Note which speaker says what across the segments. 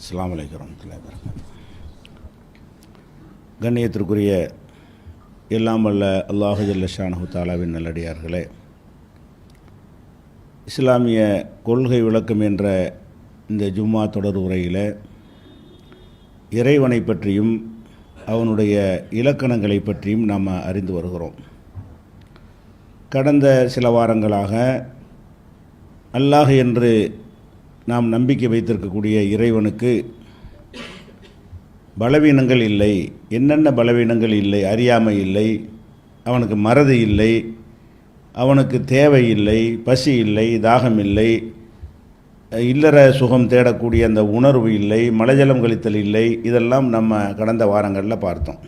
Speaker 1: அஸ்ஸலாமு அலைக்கும் கண்ணியத்திற்குரிய எல்லாம் வல்ல அல்லாஹு ஜல்லஷானஹு தாலாவின் நல்லடியார்களே இஸ்லாமிய கொள்கை விளக்கம் என்ற இந்த ஜும்மா தொடர் உரையில் இறைவனை பற்றியும் அவனுடைய இலக்கணங்களை பற்றியும் நாம் அறிந்து வருகிறோம். கடந்த சில வாரங்களாக அல்லாஹ் என்று நாம் நம்பிக்கை வைத்திருக்கக்கூடிய இறைவனுக்கு பலவீனங்கள் இல்லை. என்னென்ன பலவீனங்கள் இல்லை? அறியாமை இல்லை. அவனுக்கு மறதி இல்லை. அவனுக்கு தேவை இல்லை. பசி இல்லை. தாகம் இல்லை. இல்லற சுகம் தேடக்கூடிய அந்த உணர்வு இல்லை. மலைஜலம் கழித்தல் இல்லை. இதெல்லாம் நம்ம கடந்த வாரங்களில் பார்த்தோம்.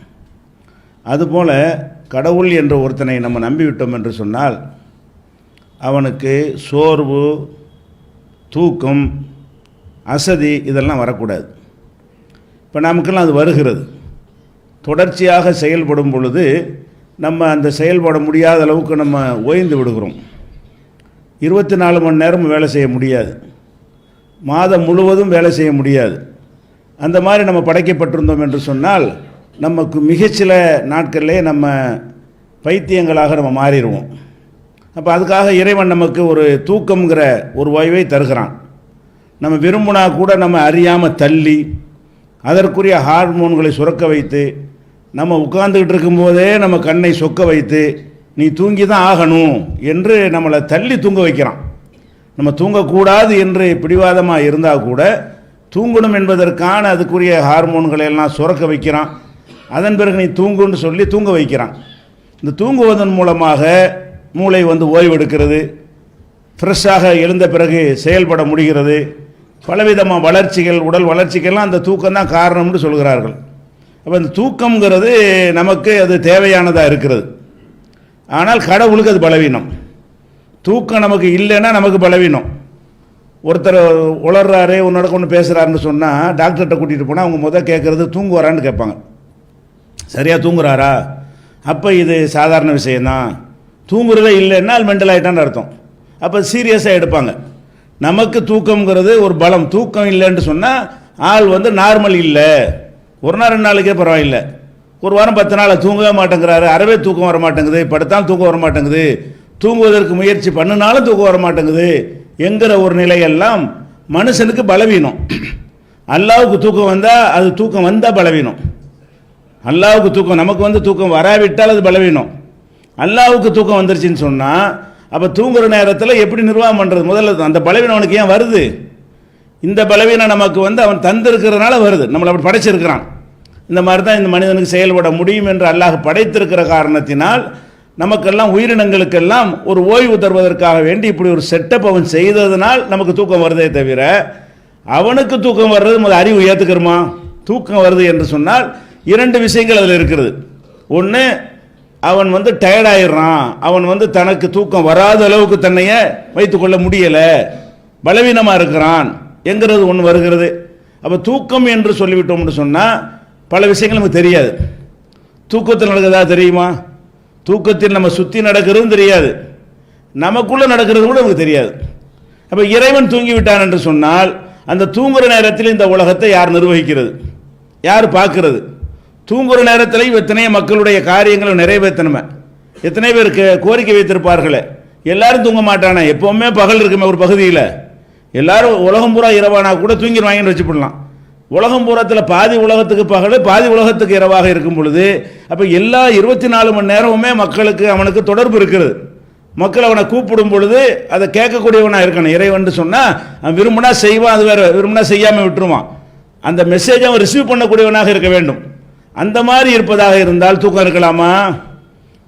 Speaker 1: அதுபோல் கடவுள் என்ற ஒருத்தனை நம்ம நம்பிவிட்டோம் என்று சொன்னால் அவனுக்கு சோர்வு தூக்கம் அசதி இதெல்லாம் வரக்கூடாது. இப்போ நமக்கெல்லாம் அது வருகிறது. தொடர்ச்சியாக செயல்படும் பொழுது நம்ம அந்த செயல்பட முடியாத அளவுக்கு நம்ம ஓய்ந்து விடுகிறோம். இருபத்தி நாலு மணி நேரமும் வேலை செய்ய முடியாது. மாதம் முழுவதும் வேலை செய்ய முடியாது. அந்த மாதிரி நம்ம படைக்கப்பட்டிருந்தோம் என்று சொன்னால் நமக்கு மிகச்சில நாட்களிலே நம்ம பைத்தியங்களாக நம்ம மாறிடுவோம். அப்போ அதுக்காக இறைவன் நமக்கு ஒரு தூக்கம்ங்கிற ஒரு ஓய்வை தருகிறான். நம்ம விரும்பினா கூட நம்ம அறியாமல் தள்ளி அதற்குரிய ஹார்மோன்களை சுரக்க வைத்து நம்ம உட்கார்ந்துக்கிட்டு இருக்கும்போதே நம்ம கண்ணை சொக்க வைத்து நீ தூங்கி தான் ஆகணும் என்று நம்மளை தள்ளி தூங்க வைக்கிறான். நம்ம தூங்கக்கூடாது என்று பிடிவாதமாக இருந்தால் கூட தூங்கணும் என்பதற்கான அதுக்குரிய ஹார்மோன்களை எல்லாம் சுரக்க வைக்கிறான். அதன் பிறகு நீ தூங்குன்னு சொல்லி தூங்க வைக்கிறான். இந்த தூங்குவதன் மூலமாக மூளை வந்து ஓய்வெடுக்கிறது. ஃப்ரெஷ்ஷாக எழுந்த பிறகு செயல்பட முடிகிறது. பலவிதமான வளர்ச்சிகள் உடல் வளர்ச்சிக்கெல்லாம் அந்த தூக்கம் தான் காரணம்னு சொல்கிறார்கள். அப்போ இந்த தூக்கம்ங்கிறது நமக்கு அது தேவையானதாக இருக்கிறது. ஆனால் கடவுளுக்கு அது பலவீனம். தூக்கம் நமக்கு இல்லைன்னா நமக்கு பலவீனம். ஒருத்தர் உளர்றாரு உன்னோட கொண்டு பேசுகிறாருன்னு சொன்னால் டாக்டர்கிட்ட கூட்டிகிட்டு போனால் அவங்க முதல் கேட்குறது தூங்குவாரான்னு கேட்பாங்க. சரியாக தூங்குறாரா? அப்போ இது சாதாரண விஷயந்தான் தூங்குறதே இல்லைன்னா மென்டல் ஆகிட்டான்னு அர்த்தம். அப்போ சீரியஸாக எடுப்பாங்க. நமக்கு தூக்கம்ங்கிறது ஒரு பலம். தூக்கம் இல்லைன்னு சொன்னால் ஆள் வந்து நார்மல் இல்லை. ஒரு நாள் ரெண்டு நாளைக்கே பரவாயில்லை. ஒரு வாரம் பத்து நாள் தூங்கவே மாட்டேங்கிறாரு. அறவே தூக்கம் வர மாட்டேங்குது படுத்தாலும் தூக்கம் வர மாட்டேங்குது தூங்குவதற்கு முயற்சி பண்ணினாலும் தூக்கம் வர மாட்டேங்குது என்கிற ஒரு நிலையெல்லாம் மனுஷனுக்கு பலவீனம். அல்லாவுக்கு தூக்கம் வந்தால் அது தூக்கம் வந்தால் பலவீனம். அல்லாவுக்கு தூக்கம் நமக்கு வந்து தூக்கம் வராவிட்டால் அது பலவீனம். அல்லாவுக்கு தூக்கம் வந்துருச்சுன்னு சொன்னால் அப்போ தூங்குற நேரத்தில் எப்படி நிர்வாகம் பண்ணுறது முதல்ல அந்த பலவீனம் அவனுக்கு ஏன் வருது? இந்த பலவீனம் நமக்கு வந்து அவன் தந்திருக்கிறதுனால வருது. நம்மளை அப்படி படைச்சிருக்கிறான். இந்த மாதிரி தான் இந்த மனிதனுக்கு செயல்பட முடியும் என்று அல்லாஹ் படைத்திருக்கிற காரணத்தினால் நமக்கெல்லாம் உயிரினங்களுக்கெல்லாம் ஒரு ஓய்வு தருவதற்காக வேண்டி இப்படி ஒரு செட்டப் அவன் செய்ததனால் நமக்கு தூக்கம் வருதே தவிர அவனுக்கு தூக்கம் வர்றது முதல் அறிவு ஏற்றுக்கிறோமா தூக்கம் வருது என்று சொன்னால் இரண்டு விஷயங்கள் அதில் இருக்கிறது ஒன்று அவன் வந்து டயர்டாயிடுறான் அவன் வந்து தனக்கு தூக்கம் வராத அளவுக்கு தன்னைய வைத்துக்கொள்ள முடியலை. பலவீனமாக இருக்கிறான். என்கிறது ஒன்று வருகிறது. அப்போ தூக்கம் என்று சொல்லிவிட்டோம்னு சொன்னால் பல விஷயங்கள் நமக்கு தெரியாது. தூக்கத்தில் நடக்கிறதா தெரியுமா? தூக்கத்தில் நம்ம சுற்றி நடக்கிறதும் தெரியாது. நமக்குள்ளே நடக்கிறது கூட நமக்கு தெரியாது. அப்போ இறைவன் தூங்கிவிட்டான் என்று சொன்னால் அந்த தூங்குற நேரத்தில் இந்த உலகத்தை யார் நிர்வகிக்கிறது? யார் பார்க்கிறது? தூங்குற நேரத்திலையும் எத்தனையோ மக்களுடைய காரியங்களை நிறைவேற்றணுமே. எத்தனை பேருக்கு கோரிக்கை வைத்திருப்பார்களே. எல்லாரும் தூங்க மாட்டானே. எப்பவுமே பகல் இருக்குமே ஒரு பகுதியில். எல்லாரும் உலகம் பூரா இரவானா கூட தூங்கிடுவாங்கன்னு வச்சுப்பிடலாம். உலகம் பூரத்தில் பாதி உலகத்துக்கு பகல் பாதி உலகத்துக்கு இரவாக இருக்கும் பொழுது அப்போ எல்லா இருபத்தி நாலு மணி நேரமுமே மக்களுக்கு அவனுக்கு தொடர்பு இருக்கிறது. மக்கள் அவனை கூப்பிடும் பொழுது அதை கேட்கக்கூடியவனாக இருக்கணும். இறைவன் சொன்னால் அவன் விரும்பினா செய்வான் அது வேற விரும்பினா செய்யாமல் விட்டுருவான். அந்த மெசேஜை அவன் ரிசீவ் பண்ணக்கூடியவனாக இருக்க வேண்டும். அந்த மாதிரி இருப்பதாக இருந்தால் தூக்கம் இருக்கலாமா?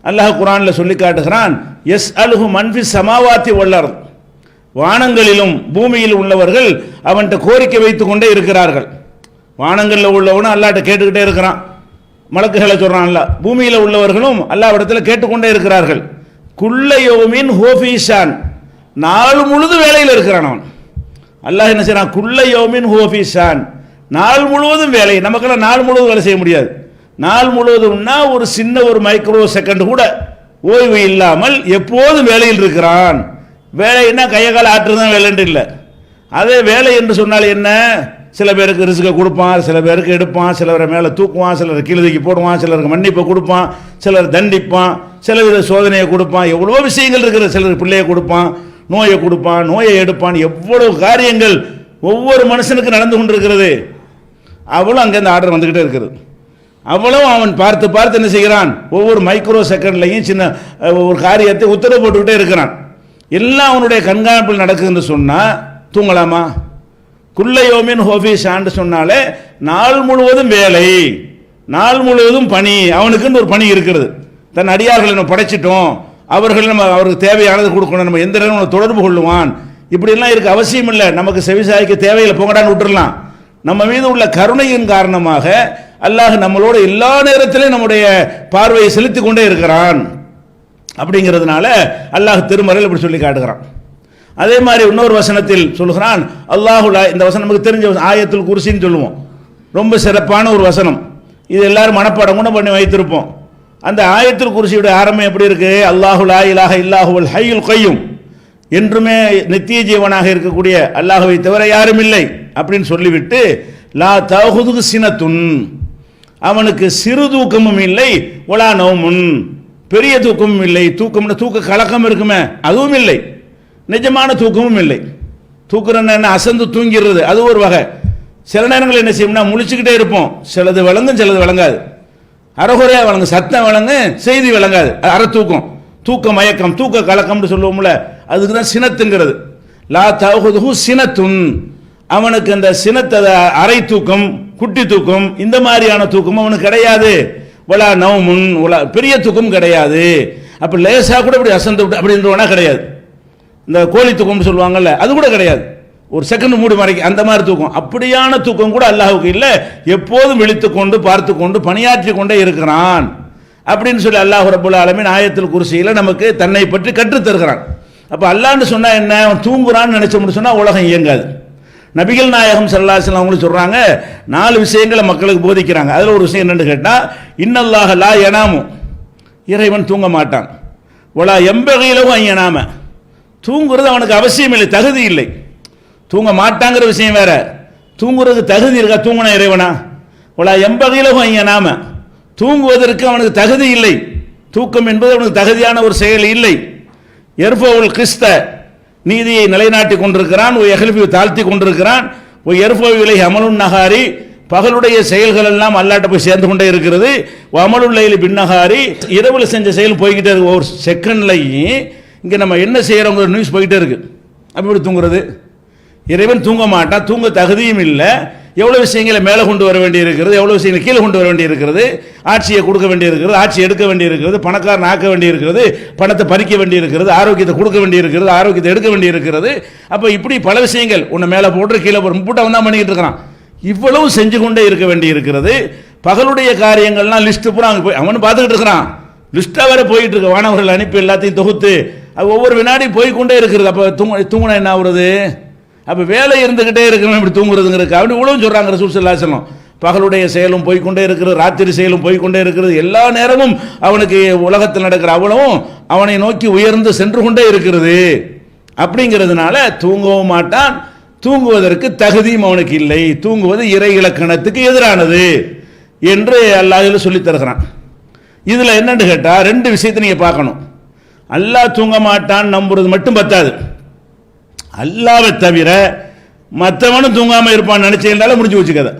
Speaker 1: அல்லாஹ் குரானில் சொல்லி காட்டுகிறான் எஸ் அலுகு மன்ஃபி சமாவாத்தி உள்ளர் வானங்களிலும் பூமியில் உள்ளவர்கள் அவன்கிட்ட கோரிக்கை வைத்து கொண்டே இருக்கிறார்கள். வானங்களில் உள்ளவனும் அல்லாட்ட கேட்டுக்கிட்டே இருக்கிறான். மலக்குகளை சொல்கிறான் அல்ல பூமியில் உள்ளவர்களும் அல்லாவிடத்தில் கேட்டுக்கொண்டே இருக்கிறார்கள். குல்லையோமின் ஹோஃபீஷான் நாள் முழுது வேலையில் இருக்கிறான் அவன். அல்லாஹ் என்ன செய்கிறான் குல்லையோமின் ஹோஃபீஷான் நாள் முழுவதும் வேலை. நமக்கெல்லாம் நாள் முழுவதும் வேலை செய்ய முடியாது. நாள் முழுவதும்னா ஒரு சின்ன ஒரு மைக்ரோ செகண்ட் கூட ஓய்வு இல்லாமல் எப்போதும் வேலையில் இருக்கிறான். வேலைன்னா கையை கால ஆற்றுதான் வேலைன்ட்டு இல்லை. அதே வேலை என்று சொன்னால் என்ன? சில பேருக்கு ரிஸ்க்கை கொடுப்பான் சில பேருக்கு எடுப்பான் சிலரை மேலே தூக்குவான் சிலர் கீழதுக்கு போடுவான் சிலருக்கு மன்னிப்பை கொடுப்பான் சிலர் தண்டிப்பான் சில வித சோதனையை கொடுப்பான் எவ்வளோ விஷயங்கள் இருக்கிற சிலருக்கு பிள்ளையை கொடுப்பான் நோயை கொடுப்பான் நோயை எடுப்பான். எவ்வளவு காரியங்கள் ஒவ்வொரு மனுஷனுக்கு நடந்து கொண்டிருக்கிறது. அவளும் அங்கேருந்து ஆர்டர் வந்துக்கிட்டே இருக்குது. அவளும் அவன் பார்த்து பார்த்து என்ன செய்கிறான்? ஒவ்வொரு மைக்ரோ செகண்ட்லையும் சின்ன ஒரு காரியத்தை உத்தரவு போட்டுக்கிட்டே இருக்கிறான். எல்லாம் அவனுடைய கண்காணிப்பில் நடக்குதுன்னு சொன்னால் தூங்கலாமா? குள்ளையோமின் ஹோஃபீஸான்னு சொன்னாலே நாள் முழுவதும் வேலை நாள் முழுவதும் பணி அவனுக்குன்னு ஒரு பணி இருக்கிறது. தன் அடியார்களை நம்ம படைச்சிட்டோம் அவர்கள் நம்ம அவருக்கு தேவையானது கொடுக்கணும் நம்ம எந்த நேரம் தொடர்பு கொள்ளுவான். இப்படிலாம் இருக்க அவசியம் இல்லை நமக்கு செவிசாய்க்கு தேவையில்லை போங்கடான்னு விட்டுடலாம் நம்ம மீது உள்ள கருணையின் காரணமாக அல்லாஹ் நம்மளோட எல்லா நேரத்திலையும் நம்முடைய பார்வையை செலுத்தி கொண்டே இருக்கிறான். அப்படிங்கிறதுனால அல்லாஹ் திருமறையில் இப்படி சொல்லி காட்டுகிறான். அதே மாதிரி இன்னொரு வசனத்தில் சொல்லுகிறான் அல்லாஹுலா இந்த வசனம் நமக்கு தெரிஞ்ச ஆயத்தில் குருசின்னு சொல்லுவோம். ரொம்ப சிறப்பான ஒரு வசனம். இது எல்லாரும் மனப்பாடம் கூட பண்ணி வைத்திருப்போம். அந்த ஆயத்தில் குருசியுடைய ஆரம்பம் எப்படி இருக்கு? அல்லாஹுலா இலாக இல்லாஹுல் ஹையுல் கையும். என்றுமே நித்திய ஜீவனாக இருக்கக்கூடிய அல்லாஹுவை தவிர யாரும் இல்லை அப்படின்னு சொல்லிவிட்டு லா தகுதுகு சினத்துன். அவனுக்கு சிறு தூக்கமும் இல்லை ஒலா நோமுன். பெரிய தூக்கமும் இல்லை தூக்கம்னு தூக்க கலக்கம் இருக்குமே அதுவும் இல்லை. நிஜமான தூக்கமும் இல்லை. தூக்குறன்னு என்ன? அசந்து தூங்கிடுறது அது ஒரு வகை. சில நேரங்கள் என்ன செய்யும்னா முழிச்சுக்கிட்டே இருப்போம். சிலது விளங்கும் சிலது விளங்காது. அறகுறையாக விளங்கும் சத்தம் வழங்கு செய்தி விளங்காது. அது தூக்கம். தூக்க மயக்கம் தூக்க கலக்கம்னு சொல்லுவோம்ல அதுக்கு தான் சினத்துங்கிறது. லா தகுதுஹு சினத்துன். அவனுக்கு அந்த சினத்தை அரை தூக்கம் குட்டி தூக்கம் இந்த மாதிரியான தூக்கம் அவனுக்கு கிடையாது. உலா நவமுன் உலா பெரிய தூக்கம் கிடையாது. அப்போ லேசாக கூட இப்படி அசந்து விட்டு அப்படின்றவனா கிடையாது. இந்த கோழி தூக்கம்னு சொல்லுவாங்கல்ல அது கூட கிடையாது. ஒரு செகண்ட் மூடி மறைக்க அந்த மாதிரி தூக்கம். அப்படியான தூக்கம் கூட அல்லாஹுக்கு இல்லை. எப்போதும் விழித்து கொண்டு பார்த்து கொண்டு பணியாற்றி கொண்டே இருக்கிறான். அப்படின்னு சொல்லி அல்லாஹ் ரபுல் ஆலமீன் ஆயத்தில் குருசியில் நமக்கு தன்னை பற்றி கற்றுத்தருகிறான். அப்போ அல்லான்னு சொன்னால் என்ன? அவன் தூங்குறான்னு நினைச்சோம்னு சொன்னால் உலகம் இயங்காது. நபிகள் நாயகம் சல்லாசன் அவங்களும் சொல்கிறாங்க நாலு விஷயங்களை மக்களுக்கு போதிக்கிறாங்க. அதில் ஒரு விஷயம் என்னென்னு கேட்டால் இன்னல்லாக லா எனாமும் இறைவன் தூங்க மாட்டான். ஒலா எம்பகையிலவும் ஐயனாம தூங்குறது அவனுக்கு அவசியம் இல்லை தகுதி இல்லை. தூங்க மாட்டாங்கிற விஷயம் வேற. தூங்குறது தகுதி இருக்கா? தூங்கின இறைவனா? ஒலா எம்பகையிலவும் ஐயனாம தூங்குவதற்கு அவனுக்கு தகுதி இல்லை. தூக்கம் என்பது அவனுக்கு தகுதியான ஒரு செயல் இல்லை. எர்ஃபோவுல் கிறிஸ்த நீதியை நிலைநாட்டி கொண்டிருக்கிறான் ஒரு எகல்பியை தாழ்த்தி கொண்டிருக்கிறான் ஒரு எர்ஃபோ விலை அமலுன் நகாரி பகலுடைய செயல்கள் எல்லாம் அல்லாட்ட போய் சேர்ந்து கொண்டே இருக்கிறது. அமலுள்ளையில் பின்னகாரி இரவில் செஞ்ச செயல் போய்கிட்டே இருக்கு. ஒரு செகண்ட்லையும் இங்கே நம்ம என்ன செய்கிறோங்கிற நியூஸ் போய்கிட்டே இருக்குது அப்படி தூங்குறது? இறைவன் தூங்க மாட்டான் தூங்க தகுதியும் இல்லை. எவ்வளோ விஷயங்களை மேலே கொண்டு வர வேண்டி இருக்கிறது எவ்வளோ விஷயங்களை கீழே கொண்டு வர வேண்டி இருக்கிறது ஆட்சியை கொடுக்க வேண்டி இருக்கிறது ஆட்சி எடுக்க வேண்டி இருக்கிறது பணக்காரன் ஆக்க வேண்டி இருக்கிறது பணத்தை பறிக்க வேண்டி இருக்கிறது ஆரோக்கியத்தை கொடுக்க வேண்டி இருக்கிறது ஆரோக்கியத்தை எடுக்க வேண்டி இருக்கிறது அப்போ இப்படி பல விஷயங்கள் உன்னை மேலே போட்டு கீழே போட்டு முட்டை தான் பண்ணிக்கிட்டு இருக்கிறான். இவ்வளவு செஞ்சு கொண்டே இருக்க வேண்டி இருக்கிறது பகலுடைய காரியங்கள்லாம் லிஸ்ட்டு பூரா அங்கே போய் அவனு பார்த்துக்கிட்டு இருக்கிறான். லிஸ்ட்டாக வேறு போயிட்டு இருக்க. வானவர்கள் அனுப்பி எல்லாத்தையும் தொகுத்து. அது ஒவ்வொரு வினாடியும் போய்கொண்டே இருக்கிறது. அப்போ தூங்க தூங்கினா என்ன ஆகுறது? அப்போ வேலை இருந்துக்கிட்டே இருக்கணும் இப்படி தூங்குறதுங்கிறதுக்கு அப்படி இவ்வளோ சொல்கிறாங்க ரசூல் சொல்லாசலம் பகலுடைய செயலும் போய்க்கொண்டே இருக்கிறது ராத்திரி செயலும் போய்க்கொண்டே இருக்கிறது எல்லா நேரமும் அவனுக்கு உலகத்தில் நடக்கிற அவ்வளவும் அவனை நோக்கி உயர்ந்து சென்று கொண்டே இருக்கிறது அப்படிங்கிறதுனால தூங்கவும் மாட்டான் தூங்குவதற்கு தகுதியும் அவனுக்கு இல்லை. தூங்குவது இறை இலக்கணத்துக்கு எதிரானது என்று அல்லாஹில் சொல்லித் தருகிறான். இதில் என்னன்னு கேட்டால் ரெண்டு விஷயத்தை நீங்கள் பார்க்கணும். அல்லாஹ் தூங்க மாட்டான் நம்புறது மட்டும் பத்தாது. அல்லாவை தவிர மற்றவனும் தூங்காமல் இருப்பான் நினச்சிருந்தாலும் முடிஞ்சு வச்சுக்கதை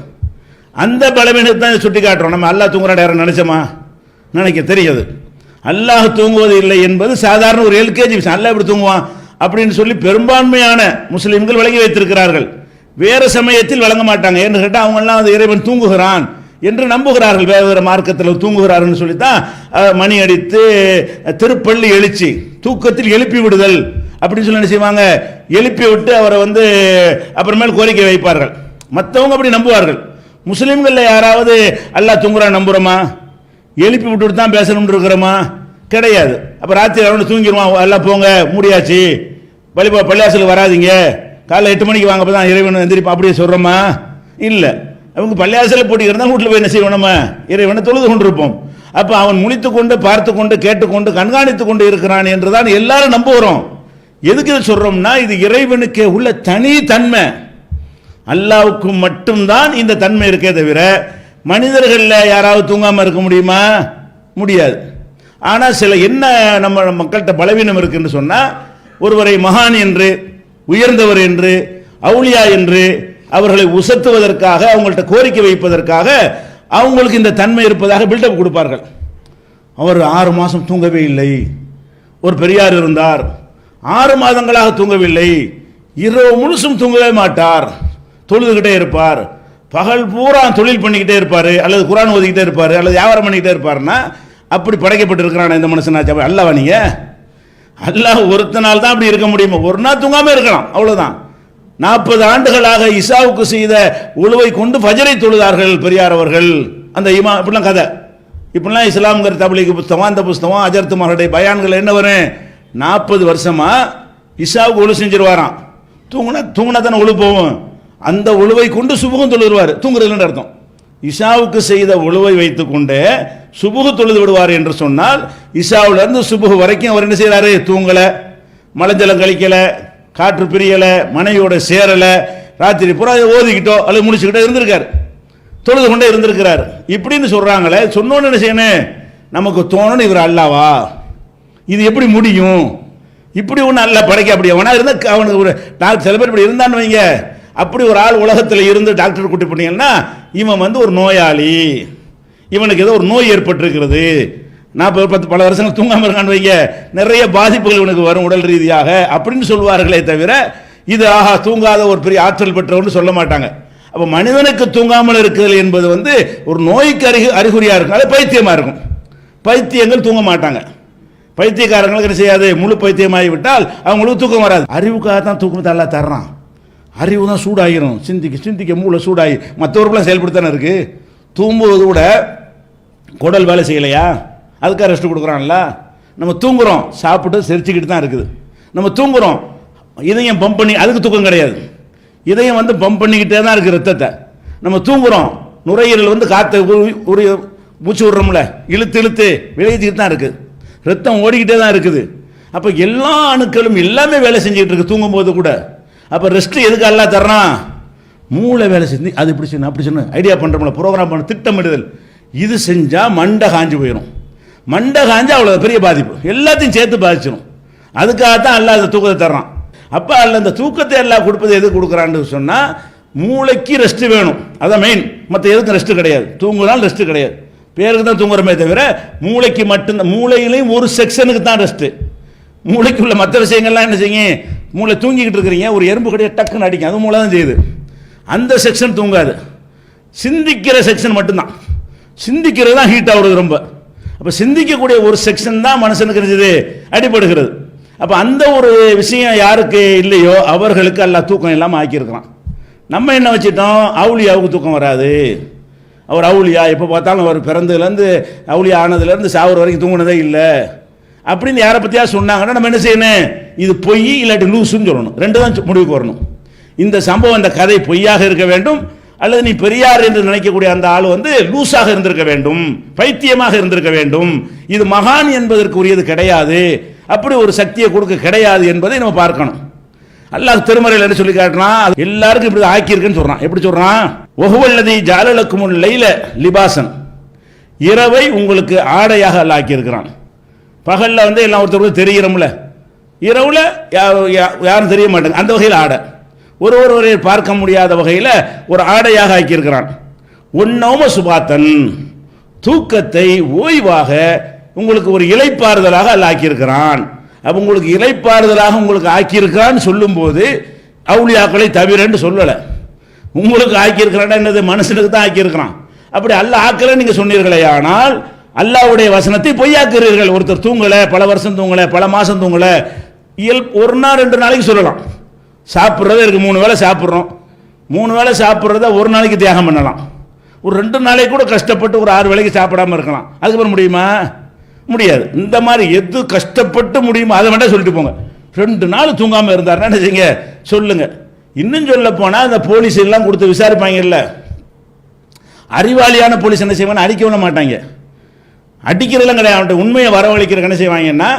Speaker 1: அந்த பலவீனத்தை தான் சுட்டி காட்டுறோம். நம்ம அல்லாஹ் தூங்குற நேரம் நினைச்சோமா? நினைக்க தெரியாது. அல்லாஹ் தூங்குவது இல்லை என்பது சாதாரண ஒரு எல்கேஜி விஷயம். அல்லாஹ் இப்படி தூங்குவான்? அப்படின்னு சொல்லி பெரும்பான்மையான முஸ்லீம்கள் விளங்கி வைத்திருக்கிறார்கள். வேறு சமயத்தில் வழங்க மாட்டாங்க. ஏன்னு கேட்டால் அவங்கெல்லாம் அது இறைவன் தூங்குகிறான் என்று நம்புகிறார்கள். வேறு வேறு மார்க்கத்தில் தூங்குகிறார்கள் சொல்லித்தான் தான் மணி அடித்து திருப்பள்ளி எழுச்சி தூக்கத்தில் எழுப்பி விடுதல் அப்படின்னு சொல்லி என்ன செய்வாங்க? எழுப்பி விட்டு அவரை வந்து அப்புறமேல் கோரிக்கை வைப்பார்கள். மற்றவங்க அப்படி நம்புவார்கள். முஸ்லீம்களில் யாராவது அல்லா தூங்குறான் நம்புகிறோமா எழுப்பி விட்டுட்டு தான் பேசணும்னு இருக்கிறோமா? கிடையாது. அப்போ ராத்திரி அவனு தூங்கிடுவான் எல்லாம் போங்க முடியாச்சு. வழிபா பள்ளியாசலுக்கு வராதீங்க. காலைல எட்டு மணிக்கு வாங்க தான் இறைவன் எந்திரிப்பா. அப்படியே சொல்கிறோமா இல்லை. அவங்க பள்ளியாசலில் போட்டிக்கிறதா வீட்டில் போய் என்ன செய்வோம் நம்ம? இறைவனை தொழுது கொண்டிருப்போம். அப்போ அவன் முழித்து கொண்டு பார்த்து கொண்டு கேட்டுக்கொண்டு கண்காணித்து கொண்டு இருக்கிறான் என்று தான் எல்லாரும் நம்புகிறோம். எதுக்கு சொல்கிறோம்னா இது இறைவனுக்கு உள்ள தனி தன்மை. அல்லாவுக்கு மட்டும்தான் இந்த தன்மை இருக்கே தவிர மனிதர்களில் யாராவது தூங்காமல் இருக்க முடியுமா? முடியாது. ஆனால் சில என்ன நம்ம மக்கள்கிட்ட பலவீனம் இருக்குன்னு சொன்னால் ஒருவரை மகான் என்று உயர்ந்தவர் என்று அவுளியா என்று அவர்களை உசத்துவதற்காக அவங்கள்ட்ட கோரிக்கை வைப்பதற்காக அவங்களுக்கு இந்த தன்மை இருப்பதாக பில்டப் கொடுப்பார்கள். அவர் ஆறு மாதம் தூங்கவே இல்லை. ஒரு பெரியார் இருந்தார். ஆறு மாதங்களாக தூங்கவில்லை. இரவு முழுசும் தூங்கவே மாட்டார். தொழுதுகிட்டே இருப்பார். பகல் பூரா தொழில் பண்ணிக்கிட்டே இருப்பார். அல்லது குரான் ஓதிக்கிட்டே இருப்பார். அல்லது வியாபாரம் பண்ணிக்கிட்டே இருப்பார்னா அப்படி படைக்கப்பட்டிருக்கிறான் இந்த மனுஷனாச்சு அல்லவா நீங்க? அல்லாஹ் ஒருத்தனால் தான் அப்படி இருக்க முடியுமா? ஒரு நாள் தூங்காமல் இருக்கலாம். அவ்வளோதான் நாற்பது ஆண்டுகளாக இசாவுக்கு செய்த உழுவை கொண்டு ஃபஜரை தொழுதார்கள் பெரியார் அவர்கள். அந்த இமா இப்படிலாம் கதை. இப்படிலாம் இஸ்லாம்கிற தபிலிக்கு புஸ்தகம் அந்த புஸ்தகம் அஜர்த்து மகளுடைய பயான்கள் என்ன வரும்? நாற்பது வருஷமா இசாவுக்கு ஒழு செஞ்சிருவாராம். தூங்குனா தூங்குனா தானே ஒழு போகும் அந்த ஒழுவை கொண்டு சுபுகம் தொழுதுவார் தூங்குறதுன்னு அர்த்தம். இஷாவுக்கு செய்த ஒழுவை வைத்துக்கொண்டு சுபுகு தொழுது விடுவார் என்று சொன்னால் இஷாவுல சுபுகு வரைக்கும் அவர் என்ன செய்கிறாரு தூங்கலை மலஞ்சலம் கழிக்கலை காற்று பிரியலை மனைவியோட சேரலை ராத்திரி பூரா ஓதிக்கிட்டோ அல்லது முடிச்சுக்கிட்டோ இருந்திருக்கார். தொழுது கொண்டே இருந்திருக்கிறார். இப்படின்னு சொல்கிறாங்களே சொன்னோன்னு என்ன செய்யணும்? நமக்கு தோணணும் இவர் அல்லாவா? இது எப்படி முடியும்? இப்படி ஒன்று நல்லா படைக்க அப்படி அவனா இருந்தால் அவனுக்கு ஒரு டாக்டர் சில பேர் இப்படி இருந்தான்னு வைங்க. அப்படி ஒரு ஆள் உலகத்தில் இருந்து டாக்டர் கூட்டி போனீங்கன்னா இவன் வந்து ஒரு நோயாளி. இவனுக்கு ஏதோ ஒரு நோய் ஏற்பட்டிருக்கிறது. நாற்பது பத்து பல வருஷங்கள் தூங்காமல் இருக்கான்னு வைங்க. நிறைய பாதிப்புகள் இவனுக்கு வரும் உடல் ரீதியாக அப்படின்னு சொல்வார்களே தவிர இது ஆஹா தூங்காத ஒரு பெரிய ஆற்றல் பெற்றவன்னு சொல்ல மாட்டாங்க. அப்போ மனிதனுக்கு தூங்காமல் இருக்கிறது என்பது வந்து ஒரு நோய்க்கு அறிகு அறிகுறியாக இருக்கும். அது பைத்தியமாக இருக்கும். பைத்தியங்கள் தூங்க மாட்டாங்க. பைத்தியக்காரங்களுக்கு என்ன செய்யாது முழு பைத்தியமாகி விட்டால் அவங்களுக்கு தூக்கம் வராது அறிவுக்காக தான் தூக்கம் தள்ள தர்றான் அறிவு தான் சூடாகிரும் சிந்திக்க சிந்திக்க மூளை சூடாகி மற்றவர்களும் செயல்படுத்தானே இருக்குது தூங்குவது கூட குடல் வேலை செய்யலையா அதுக்காக ரெஸ்ட் கொடுக்குறான்ல நம்ம தூங்குறோம் சாப்பிட்டு செரிச்சிக்கிட்டு தான் இருக்குது நம்ம தூங்குறோம் இதயம் பம்ப் பண்ணி அதுக்கு தூக்கம் கிடையாது இதயம் வந்து பம்ப் பண்ணிக்கிட்டே தான் இருக்குது ரத்தத்தை நம்ம தூங்குறோம் நுரையீரல் வந்து காற்றை உரு- ஒரு மூச்சு விடுறோம்ல இழுத்து இழுத்து விளைவிச்சுக்கிட்டு தான் இருக்குது ரத்தம் ஓடிக்கிட்டே தான் இருக்குது. அப்போ எல்லா அணுக்களும் எல்லாமே வேலை செஞ்சுக்கிட்டு இருக்கு தூங்கும்போது கூட. அப்போ ரெஸ்ட் எதுக்கு எல்லாம் தர்றான் மூளை வேலை செஞ்சு அது இப்படி சொன்ன அப்படி சொன்ன ஐடியா பண்ணுறோம்ல ப்ரோக்ராம் பண்ண திட்டமிடுதல். இது செஞ்சால் மண்டை காஞ்சு போயிடும் மண்டை காஞ்சு அவ்வளோ பெரிய பாதிப்பு. எல்லாத்தையும் சேர்த்து பாதிச்சிடும் அதுக்காக தான் அல்ல அந்த தூக்கத்தை தர்றான். அப்போ அல்ல அந்த தூக்கத்தை எல்லாம் கொடுப்பது எது கொடுக்குறான்னு சொன்னால் மூளைக்கு ரெஸ்ட் வேணும். அதான் மெயின் மற்ற எதுக்கும் ரெஸ்ட்டு கிடையாது. தூங்குனால் ரெஸ்ட்டு கிடையாது. பேருக்கு தான் தூங்குறமே தவிர மூளைக்கு மட்டும்தான் மூளையிலையும் ஒரு செக்ஷனுக்கு தான் ரெஸ்ட்டு மூளைக்குள்ள மற்ற விஷயங்கள்லாம் என்ன செய்யுங்க? மூளை தூங்கிக்கிட்டு இருக்கிறீங்க ஒரு எறும்பு கடையை டக்குன்னு அடிக்கும் அது மூளை தான் செய்யுது. அந்த செக்ஷன் தூங்காது. சிந்திக்கிற செக்ஷன் மட்டும்தான். சிந்திக்கிறது தான் ஹீட் ஆகுறது ரொம்ப. அப்போ சிந்திக்கக்கூடிய ஒரு செக்ஷன் தான் மனுஷனுக்கு இருந்தது அடிபடுகிறது. அப்போ அந்த ஒரு விஷயம் யாருக்கு இல்லையோ அவர்களுக்கு எல்லாம் தூக்கம் இல்லாமல் ஆக்கியிருக்கிறான் நம்ம என்ன வச்சுட்டோம்? அவுளியாவுக்கு தூக்கம் வராது. அவர் அவுளியா? எப்போ பார்த்தாலும் அவர் பிறந்ததுலேருந்து அவுளியா ஆனதுலேருந்து சாவர் வரைக்கும் தூங்கினதே இல்லை. அப்படின்னு யாரை பற்றியா சொன்னாங்கன்னா நம்ம என்ன செய்யணும்? இது பொய் இல்லாட்டி லூசுன்னு சொல்லணும். ரெண்டு தான் முடிவுக்கு வரணும். இந்த சம்பவம் இந்த கதை பொய்யாக இருக்க வேண்டும். அல்லது நீ பெரியார் என்று நினைக்கக்கூடிய அந்த ஆள் வந்து லூஸாக இருந்திருக்க வேண்டும். பைத்தியமாக இருந்திருக்க வேண்டும். இது மகான் என்பதற்கு உரியது கிடையாது. அப்படி ஒரு சக்தியை கொடுக்க கிடையாது என்பதை நம்ம பார்க்கணும். அல்லாஹ் திருமறையில் என்ன சொல்லி காட்டுறான் அது எல்லாருக்கும் இப்படி ஆக்கியிருக்குன்னு சொல்கிறான் எப்படி சொல்கிறான் ஒகுவல்லதி ஜாலலுக்கு முன் லைல லிபாசன். இரவை உங்களுக்கு ஆடையாக அல்லாஹ் ஆக்கியிருக்கிறான் பகலில் வந்து எல்லாம் ஒருத்தருக்கு தெரிகிறோம்ல. இரவில் யா- யாரும் தெரிய மாட்டாங்க. அந்த வகையில் ஆடை. ஒரு ஒருவரை பார்க்க முடியாத வகையில் ஒரு ஆடையாக ஆக்கியிருக்கிறான். உன்னோம சுபாத்தன். தூக்கத்தை ஓய்வாக உங்களுக்கு ஒரு இலைப்பாறுதலாக அல்ல ஆக்கியிருக்கிறான் அப்போ உங்களுக்கு இலைப்பாறுதலாக உங்களுக்கு ஆக்கியிருக்கிறான்னு சொல்லும்போது அவுளியாக்களை தவிரன்னு சொல்லலை. உங்களுக்கு ஆக்கியிருக்கிறாடா என்னது? மனுஷனுக்கு தான் ஆக்கியிருக்கிறான். அப்படி அல்ல ஆக்கலை நீங்கள் சொன்னீர்களே. ஆனால் அல்லாவுடைய வசனத்தை பொய்யாக்குறீர்கள். ஒருத்தர் தூங்கலை பல வருஷம் தூங்கலை பல மாதம் தூங்கலை. இயல் ஒரு நாள் ரெண்டு நாளைக்கு சொல்லலாம். சாப்பிட்றத இருக்குது மூணு வேளை சாப்பிட்றோம். மூணு வேளை சாப்பிட்றத ஒரு நாளைக்கு தியாகம் பண்ணலாம். ஒரு ரெண்டு நாளைக்கு கூட கஷ்டப்பட்டு ஒரு ஆறு வேளைக்கு சாப்பிடாம இருக்கலாம். அதுக்கப்புறம் முடியுமா? முடியாது. இந்த மாதிரி எது கஷ்டப்பட்டு முடியுமோ அதை வேண்டாம் சொல்லிட்டு போங்க. ரெண்டு நாள் தூங்காமல் இருந்தாருன்னா என்ன செய்யுங்க? சொல்லுங்கள் இன்னும் சொல்ல போனால் அந்த போலீஸ் எல்லாம் கொடுத்து விசாரிப்பாங்கல்ல. அறிவாளியான போலீஸ் என்ன செய்வாங்க அடிக்க விட மாட்டாங்க. அடிக்கிறதெல்லாம் கிடையாது. அவன்கிட்ட உண்மையை வரவழைக்கிற என்ன செய்வாங்கன்னா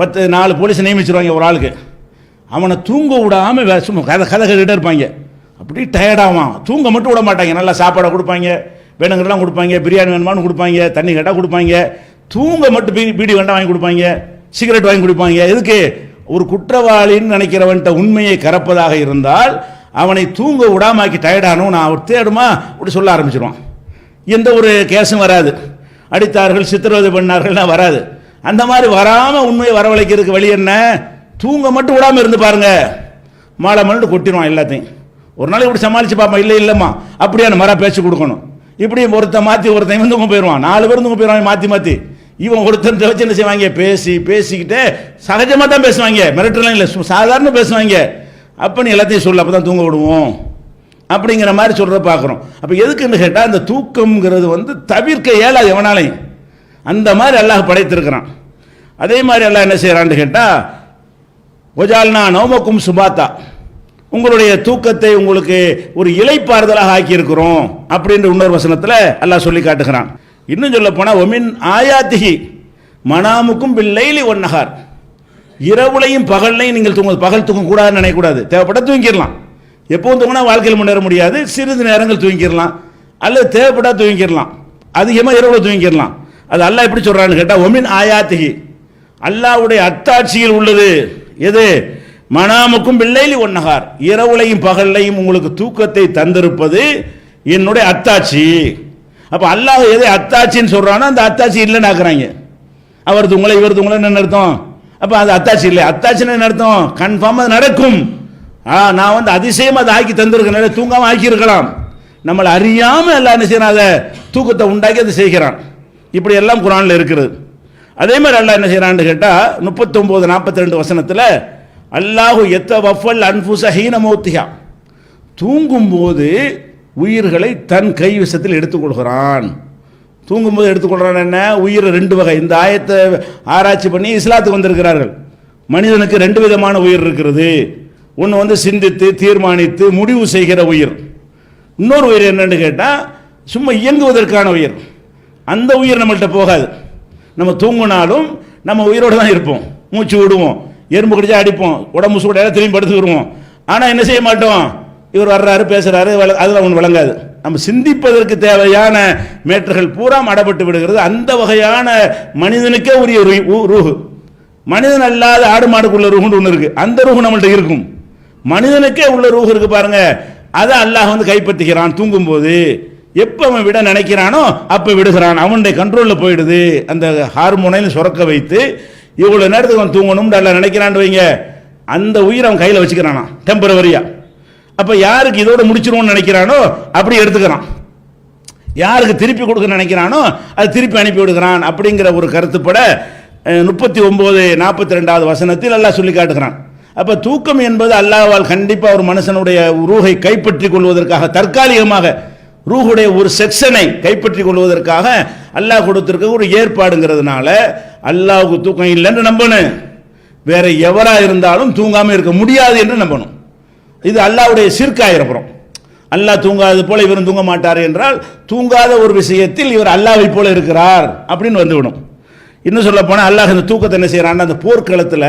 Speaker 1: பத்து நாலு போலீஸ் நியமிச்சிருவாங்க ஒரு ஆளுக்கு. அவனை தூங்க விடாமல் சும்மா கதை கதை கேட்டுட்டே இருப்பாங்க. அப்படி டயர்டாகும் தூங்க மட்டும் விட மாட்டாங்க. நல்லா சாப்பாடை கொடுப்பாங்க வேணுங்கிறலாம் கொடுப்பாங்க பிரியாணி வேணுமான்னு கொடுப்பாங்க தண்ணி கேட்டால் கொடுப்பாங்க தூங்க மட்டும் பீடி பீடி வேண்டாம் வாங்கி கொடுப்பாங்க சிகரெட் வாங்கி கொடுப்பாங்க. எதுக்கு? ஒரு குற்றவாளின்னு நினைக்கிறவன்ட்ட உண்மையை கறப்பதாக இருந்தால் அவனை தூங்க விடாமாக்கி டயர்டானும் நான் அவர் தேடுமா? அப்படி சொல்ல ஆரம்பிச்சிருவான். எந்த ஒரு கேஸும் வராது. அடித்தார்கள் சித்திரவதை பண்ணார்கள்லாம் வராது. அந்த மாதிரி வராமல் உண்மையை வரவழைக்கிறதுக்கு வழி என்ன? தூங்க மட்டும் விடாமல் இருந்து பாருங்க. மாலை மல்லிட்டு கொட்டிடுவான் எல்லாத்தையும். ஒரு நாள் இப்படி சமாளித்து பார்ப்பான் இல்லை இல்லைம்மா. அப்படியே அந்த மரம் பேச்சு கொடுக்கணும். இப்படி ஒருத்தன் மாற்றி ஒருத்தன் வந்து தூங்க போயிடுவான். நாலு பேர் தூங்க போயிடுவான் மாற்றி மாற்றி இவன் ஒருத்தன் வச்சு என்ன செய்வாங்க பேசி பேசிக்கிட்டே சகஜமாக தான் பேசுவாங்க. மிரட்டலாம் இல்லை சாதாரண பேசுவாங்க. அப்போ நீ எல்லாத்தையும் சொல்லு அப்போ தான் தூங்க விடுவோம். அப்படிங்கிற மாதிரி சொல்கிற பார்க்குறோம். அப்போ எதுக்குன்னு கேட்டால் அந்த தூக்கம்ங்கிறது வந்து தவிர்க்க இயலாது எவனாலையும். அந்த மாதிரி அல்லாஹ் படைத்திருக்கிறான். அதே மாதிரி எல்லாம் என்ன செய்கிறான்னு கேட்டால் ஒஜால்னா நோமக்கும் சுபாத்தா. உங்களுடைய தூக்கத்தை உங்களுக்கு ஒரு இலைப்பாறுதலாக ஆக்கியிருக்கிறோம் அப்படின்ற இன்னொரு வசனத்தில் அல்லாஹ் சொல்லி காட்டுகிறான். இன்னும் சொல்ல போனால் ஒமின் ஆயாத்திகி மனாமுக்கும் பில்லைலி ஒன்னகார் இரவுலையும் பகல்லையும் நீங்கள் தூங்க பகல் தூங்கக்கூடாதுன்னு நினைக்கக்கூடாது. தேவைப்பட்ட தூங்கிடலாம். எப்பவும் தூங்கினா வாழ்க்கையில் முன்னேற முடியாது. சிறிது நேரங்கள் தூங்கிடலாம். அல்லது தேவைப்பட்டா தூங்கிடலாம். அதிகமாக இரவில் தூங்கிடலாம். அது அல்லாஹ் எப்படி சொல்கிறான்னு கேட்டால் ஒமின் ஆயாத்திகி அல்லாஹ்வுடைய அத்தாட்சியில் உள்ளது. எது? மனாமுக்கும் பிள்ளைலி ஒன்னகார் இரவுலையும் பகல்லையும் உங்களுக்கு தூக்கத்தை தந்திருப்பது என்னுடைய அத்தாட்சி. அப்போ அல்லாஹ் எதை அத்தாச்சின்னு சொல்றானோ அந்த அத்தாச்சி இல்லைன்னு ஆக்குறாங்க அவர் உங்களை இவர் தூங்கலை என்ன அர்த்தம் அப்போ அது அத்தாச்சி இல்லை. அத்தாச்சின்னு என்ன அர்த்தம் கன்ஃபார்ம் அது நடக்கும். ஆ நான் வந்து அதிசயம் அதை ஆக்கி தந்திருக்கேன். தூங்காம ஆக்கி இருக்கலாம். நம்மளை அறியாம எல்லாம் என்ன செய்யறான் அதை தூக்கத்தை உண்டாக்கி அதை செய்கிறான். இப்படி எல்லாம் குரான்ல இருக்கிறது அதே மாதிரி அல்லாஹ் என்ன செய்யறான்னு கேட்டா முப்பத்தொம்போது நாற்பத்தி ரெண்டு வசனத்துல அல்லாஹு எத்த வஃபல் அன்புச ஹீனமோத்தியா தூங்கும்போது உயிர்களை தன் கை விஷத்தில் எடுத்துக்கொள்கிறான். தூங்கும்போது எடுத்துக்கொள்கிறான் என்ன? உயிர் ரெண்டு வகை. இந்த ஆயத்தை ஆராய்ச்சி பண்ணி இஸ்லாத்துக்கு வந்திருக்கிறார்கள். மனிதனுக்கு ரெண்டு விதமான உயிர் இருக்கிறது. ஒன்று வந்து சிந்தித்து தீர்மானித்து முடிவு செய்கிற உயிர். இன்னொரு உயிர் என்னன்னு கேட்டால் சும்மா இயங்குவதற்கான உயிர். அந்த உயிர் நம்மள்கிட்ட போகாது. நம்ம தூங்கினாலும் நம்ம உயிரோடு தான் இருப்போம். மூச்சு விடுவோம். எறும்பு கடிச்சா அடிப்போம். உடம்பு சூடையெல்லாம் திரும்பி படுத்துக்கிடுவோம் ஆனால் என்ன செய்ய மாட்டோம்? இவர் வர்றாரு பேசுறாரு அதில் ஒன்று விளங்காது. நம்ம சிந்திப்பதற்கு தேவையான மேட்டர்கள் பூரா அடப்பட்டு விடுகிறது. அந்த வகையான மனிதனுக்கே உரிய ஒரு ஊ- ரூஹு. மனிதன் அல்லாத ஆடு மாடுக்குள்ள ரூஹுன்னு ஒன்று இருக்கு. அந்த ரூஹு நம்மள்ட்ட இருக்கும். மனிதனுக்கே உள்ள ரூஹு இருக்கு பாருங்க. அதை அல்லாஹ் வந்து கைப்பற்றுகிறான் தூங்கும்போது. எப்போ அவன் விட நினைக்கிறானோ அப்போ விடுகிறான். அவனுடைய கண்ட்ரோலில் போயிடுது. அந்த ஹார்மோனையும் சுரக்க வைத்து இவ்வளோ நேரத்துக்கு அவன் தூங்கணும்னு நல்லா நினைக்கிறான்னு வைங்க. அந்த உயிரை அவன் கையில் வச்சுக்கிறானா டெம்பரவரியா அப்போ யாருக்கு இதோட முடிச்சிருவோம்னு நினைக்கிறானோ அப்படி எடுத்துக்கிறான். யாருக்கு திருப்பி கொடுக்க நினைக்கிறானோ அது திருப்பி அனுப்பி விடுகிறான் அப்படிங்கிற ஒரு கருத்துப்பட முப்பத்தி ஒன்பது நாற்பத்தி ரெண்டாவது வசனத்தில் அல்லாஹ் சொல்லி காட்டுகிறான். அப்போ தூக்கம் என்பது அல்லாஹ்வால் கண்டிப்பாக ஒரு மனுஷனுடைய ரூகை கைப்பற்றி கொள்வதற்காக தற்காலிகமாக ரூஹுடைய ஒரு செக்ஷனை கைப்பற்றி கொள்வதற்காக அல்லாஹ் கொடுத்திருக்க ஒரு ஏற்பாடுங்கிறதுனால அல்லாவுக்கு தூக்கம் இல்லைன்னு நம்பணும். வேற எவராக இருந்தாலும் தூங்காமல் இருக்க முடியாது என்று நம்பணும். இது அல்லாஹ்வுடைய சிற்காயிரப்புறம் அல்லாஹ் தூங்காதது போல இவரும் தூங்க மாட்டார் என்றால் தூங்காத ஒரு விஷயத்தில் இவர் அல்லாவை போல இருக்கிறார் அப்படின்னு வந்துவிடும். இன்னும் சொல்ல போனால் அல்லாஹ் இந்த தூக்கத்தை என்ன செய்கிறான்னா அந்த போர்க்களத்தில்